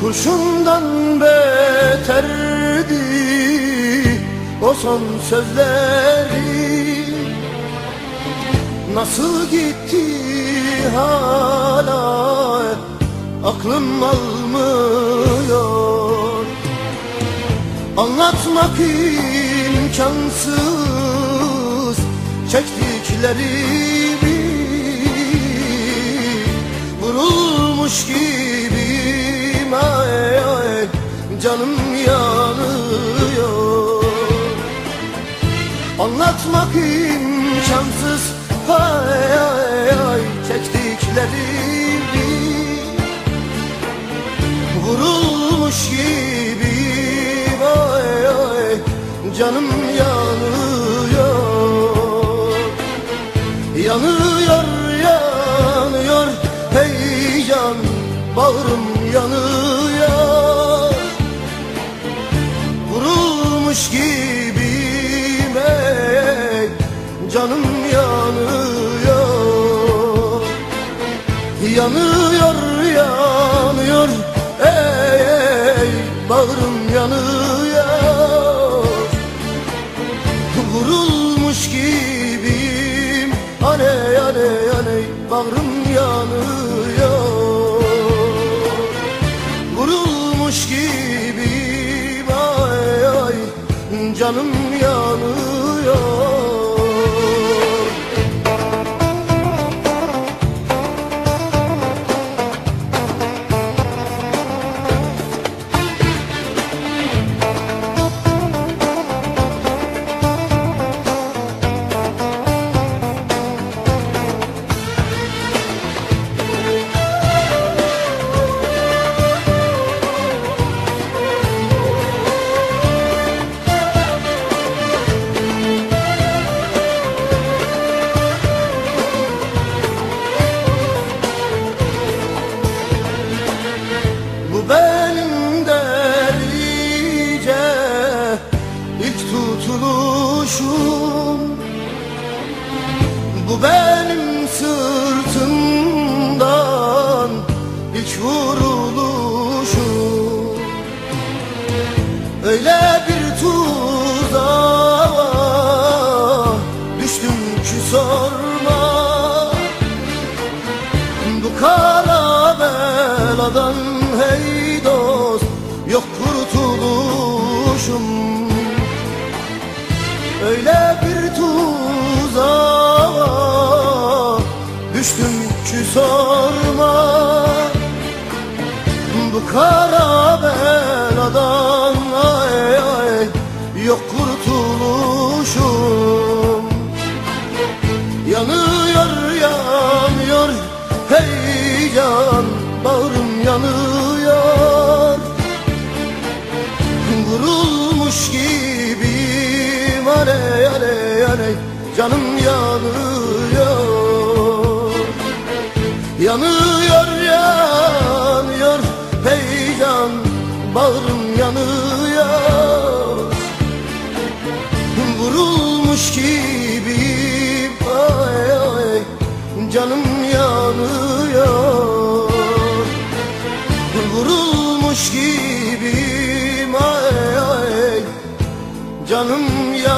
Kurşundan beterdi o son sözleri. Nasıl gitti hala aklım almıyor. Anlatmak imkansız çektiklerimi. Vurulmuş gibiyim canım yanıyor. Anlatmak imkansız ay ay ay çektiklerimi. Vurulmuş gibiyim ay ay canım yanıyor. Yanıyor yanıyor hey can bağrım canım yanıyor. Yanıyor yanıyor. Ey ey bağrım yanıyor. Vurulmuş gibiyim. Aney aney aney bağrım yanıyor. Vurulmuş gibiyim. Ay ay canım yanıyor tutuluşum Bu benim sırtımdan ilk vuruluşum. Öyle bir tuzağa düştüm ki sorma. Bu kara beladan hey dost yok kurtuluşum Öyle bir tuzağa düştüm ki sorma. Bu kara beladan ay ay yok kurtuluşum. Yanıyor yanıyor hey can bağrım yanıyor. Vurulmuş gibiyim aley aley aley canım yanıyor. Yanıyor yanıyor hey can bağrım yanıyor. Vurulmuş gibiyim ay ay canım yanıyor. Vurulmuş gibiyim ay ay canım yanıyor